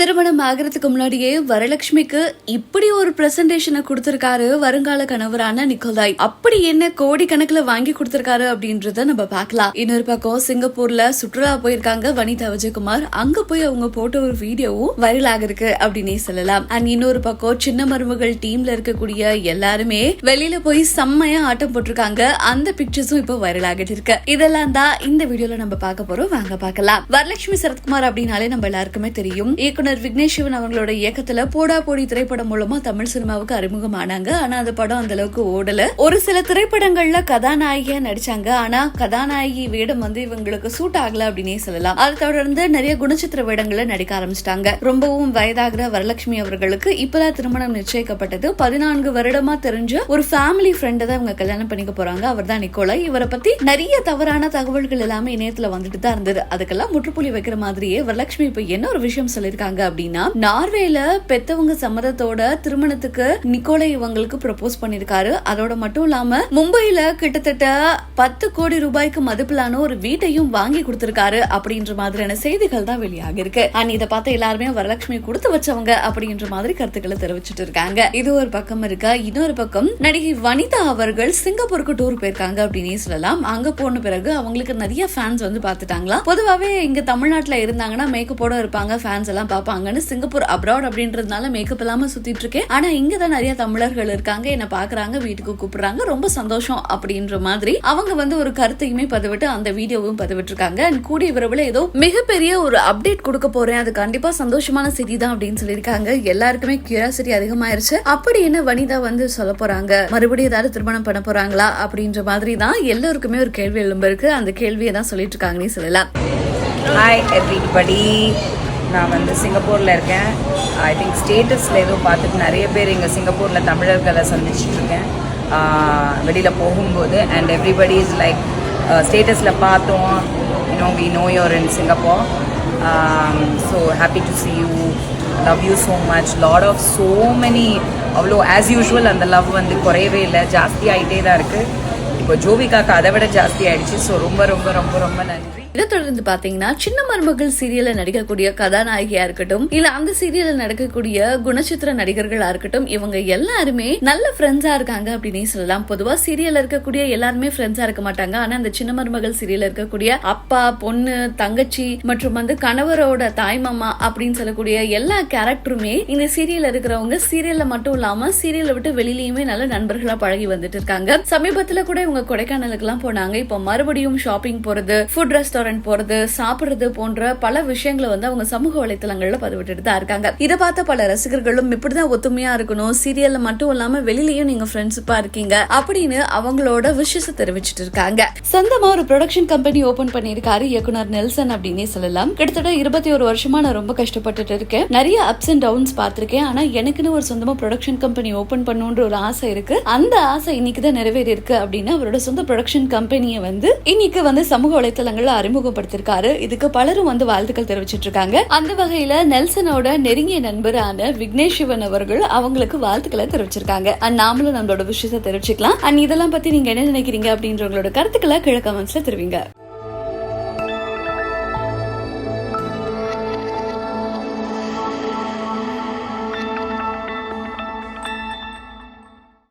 திருமணம் ஆகிறதுக்கு முன்னாடியே வரலட்சுமிக்கு இப்படி ஒரு பிரசன்டேஷனை கொடுத்திருக்காரு வருங்கால கணவரான நிக்கோலாய். அப்படி என்ன கோடி கணக்குல வாங்கி கொடுத்திருக்காரு அப்படின்றத நம்ம பார்க்கலாம். இன்னொரு பக்கம் சிங்கப்பூர்ல சுற்றுலா போயிருக்காங்க வனிதா விஜயகுமார். அங்க போய் அவங்க போட்ட ஒரு வீடியோவும் வைரல் ஆகிருக்கு அப்படின்னே சொல்லலாம். அண்ட் இன்னொரு பக்கம் சின்ன மருமகள் டீம்ல இருக்கக்கூடிய எல்லாருமே வெளியில போய் செம்மையா ஆட்டம் போட்டிருக்காங்க. அந்த பிக்சர்ஸும் இப்போ வைரல் ஆகிட்டு இருக்கு. இதெல்லாம் தான் இந்த வீடியோல நம்ம பார்க்க போறோம். வாங்க பார்க்கலாம். வரலட்சுமி சரத்குமார் அப்படின்னாலே நம்ம எல்லாருக்குமே தெரியும். இயக்குனர் விக்னேஷ் சிவன் அவங்களோட இயக்கத்துல போடா போடி திரைப்படம் மூலமா தமிழ் சினிமாவுக்கு அறிமுகமானாங்க. ஆனா அந்த படம் அந்த அளவுக்கு ஓடல. ஒரு சில திரைப்படங்கள்ல கதாநாயகியா நடிச்சாங்க. ஆனா கதாநாயகி வேடம் வந்து இவங்களுக்கு சூட் ஆகல அப்படின்னே சொல்லலாம். அதை தொடர்ந்து நிறைய குணச்சித்திர வேடங்களை நடிக்க ஆரம்பிச்சிட்டாங்க. ரொம்பவும் வயதாகிற வரலட்சுமி அவர்களுக்கு இப்பதான் திருமணம் நிச்சயிக்கப்பட்டது. பதினான்கு வருடமா தெரிஞ்ச ஒரு ஃபேமிலி ஃப்ரெண்டை தான் இவங்க கல்யாணம் பண்ணிக்க போறாங்க. அவர் தான் நிக்கோலா. இவரை பத்தி நிறைய தவறான தகவல்கள் எல்லாமே இணையத்துல வந்துட்டு தான் இருந்தது. அதுக்கெல்லாம் முற்றுப்புள்ளி வைக்கிற மாதிரியே வரலட்சுமி இப்ப என்ன ஒரு விஷயம் பண்றாங்க அப்படின்னா நார்வேல பெத்தவங்க சம்மதத்தோட திருமணத்துக்கு நிக்கோலை இவங்களுக்கு ப்ரப்போஸ் பண்ணிருக்காரு. அதோட மட்டும் இல்லாம மும்பையில கிட்டத்தட்ட பத்து கோடி ரூபாய்க்கு மதிப்பிலான ஒரு வீட்டையும் வாங்கி கொடுத்திருக்காரு அப்படின்ற மாதிரியான செய்திகள் தான் வெளியாகி இருக்கு. அண்ட் இதை பார்த்து எல்லாருமே வரலட்சுமி கொடுத்து வச்சவங்க அப்படின்ற மாதிரி கருத்துக்களை தெரிவிச்சிட்டு இருக்காங்க. இது ஒரு பக்கம் இருக்கா? இன்னொரு பக்கம் நடிகை வனிதா அவர்கள் சிங்கப்பூருக்கு டூர் போயிருக்காங்க அப்படின்னே சொல்லலாம். அங்க போன பிறகு அவங்களுக்கு நிறைய ஃபேன்ஸ் வந்து பாத்துட்டாங்களா பொதுவாவே இங்க தமிழ்நாட்டுல இருந்தாங்கன்னா மேக்கப்போட இருப்பாங்க ஃபேன்ஸ் எல்லாம் பார்ப்பாங்கன்னு சிங்கப்பூர் அப்ராட் அப்படின்றதுனால மேக்கப் இல்லாம சுத்திட்டு இருக்கேன். ஆனா இங்க தான் நிறைய தமிழர்கள் இருக்காங்க. என்ன பாக்குறாங்க வீட்டுக்கு கூப்பிடுறாங்க. ரொம்ப சந்தோஷம் அப்படின்ற மாதிரி அவங்க வந்து ஒரு கருத்தையுமே பதிவிட்டு அந்த வீடியோவும் பதிவிட்டிருக்காங்க. அண்ட் கூடிய விரைவில் ஏதோ மிகப்பெரிய ஒரு அப்டேட் கொடுக்க போறேன். அது கண்டிப்பா சந்தோஷமான செய்தி தான் அப்படின்னு சொல்லியிருக்காங்க. எல்லாருக்குமே கியூரியாசிட்டி அதிகமாயிருச்சு. அப்படி என்ன வனிதா வந்து சொல்ல போறாங்க? மறுபடியும் ஏதாவது திருமணம் பண்ண போறாங்களா? அப்படின்ற மாதிரி தான் எல்லோருக்குமே ஒரு கேள்வி எழும்பிருக்கு அந்த கேள்வியை தான் சொல்லிட்டு இருக்காங்கன்னு சொல்லலாம். ஹாய் எவ்ரிபடி நான் வந்து சிங்கப்பூரில் இருக்கேன். ஐ திங்க் ஸ்டேட்டஸில் ஏதோ பார்த்துட்டு நிறைய பேர் இங்கே சிங்கப்பூரில் தமிழர்களை சந்திச்சிட்ருக்கேன் வெளியில் போகும்போது அண்ட் எவ்ரிபடி இஸ் லைக் ஸ்டேட்டஸில் பார்த்தோம். You know we know you're in Singapore so happy to see you love you so much lot of so many அவ்வளோ ஆஸ் யூஷுவல் அந்த லவ் வந்து குறையவே இல்லை. ஜாஸ்தி ஆகிட்டே தான் இருக்குது இப்போ ஜோவிகாக்கு அதை விட ஜாஸ்தி ஆகிடுச்சு ஸோ ரொம்ப ரொம்ப ரொம்ப ரொம்ப நன்றி. இதை தொடர்ந்து பாத்தீங்கன்னா சின்ன மருமகள் சீரியல்ல நடிக்கக்கூடிய கதாநாயகியா இருக்கட்டும் இல்ல அந்த சீரியல்ல நடக்கக்கூடிய குணச்சித்திர நடிகர்களா இருக்கட்டும் இவங்க எல்லாருமே நல்ல ஃப்ரெண்ட்ஸா இருக்காங்க அப்படின்னு சொல்லலாம். பொதுவா சீரியல்ல இருக்கக்கூடிய எல்லாருமே ஃப்ரெண்ட்ஸா இருக்க மாட்டாங்க. ஆனா அந்த சின்ன மருமகள் சீரியல்ல இருக்கக்கூடிய அப்பா பொண்ணு தங்கச்சி மற்றும் வந்து கணவரோட தாய்மாமா அப்படின்னு சொல்லக்கூடிய எல்லா கேரக்டருமே இந்த சீரியல்ல இருக்கிறவங்க சீரியல்ல மட்டும் இல்லாம சீரியலை விட்டு வெளியிலயுமே நல்ல நண்பர்களா பழகி வந்துட்டு இருக்காங்க. சமீபத்துல கூட இவங்க கொடைக்கானலுக்கு எல்லாம் போனாங்க. இப்போ மறுபடியும் ஷாப்பிங் போறது ஃபுட் ரெஸ்டாரண்ட் போறது சாப்பிடுறது போன்ற பல விஷயங்களை வந்து அவங்க சமூக வலைத்தளங்கள்ல பதிவிட்டு தான் இருக்காங்க. இதை பார்த்த பல ரசிகர்களும் இப்படிதான் ஒத்துமையா இருக்கணும். சீரியல்ல மட்டும் இல்லாம வெளியிலயும் நீங்க ஃப்ரெண்ட்ஷிப்பா இருக்கீங்க அப்படின்னு அவங்களோட விஷயத்தை தெரிவிச்சிட்டு இருக்காங்க. சொந்தமா ஒரு ப்ரொடக்ஷன் கம்பெனி ஓபன் பண்ணியிருக்காரு இயக்குனர் நெல்சன் அப்படின்னே சொல்லலாம். கிட்டத்தட்ட இருபத்தி ஒரு வருஷமா நான் ரொம்ப கஷ்டப்பட்டுட்டு இருக்கேன். நிறைய அப்ஸ் அண்ட் டவுன்ஸ் பார்த்திருக்கேன். ஆனா எனக்குன்னு ஒரு சொந்தமா ப்ரொடக்ஷன் கம்பெனி ஓபன் பண்ணணுன்ற ஒரு ஆசை இருக்கு. அந்த ஆசை இன்னைக்கு தான் நிறைவேறி இருக்கு அப்படின்னு அவரோட சொந்த ப்ரொடக்ஷன் கம்பெனியை வந்து இன்னைக்கு வந்து சமூக வலைத்தளங்கள்ல அறிமுகப்படுத்திருக்காரு. இதுக்கு பலரும் வந்து வாழ்த்துக்கள் தெரிவிச்சிட்டு இருக்காங்க அந்த வகையில நெல்சனோட நெருங்கிய நண்பரான விக்னேஷ் சிவன் அவர்கள் அவங்களுக்கு வாழ்த்துக்களை தெரிவிச்சிருக்காங்க. அண்ட் நாமளும் நம்மளோட விஷயத்தை தெரிவிச்சுக்கலாம். அண்ட் இதெல்லாம் பத்தி நீங்க என்ன நினைக்கிறீங்க அப்படின்றவங்களோட கருத்துக்களை கீழே தெரிவிங்க.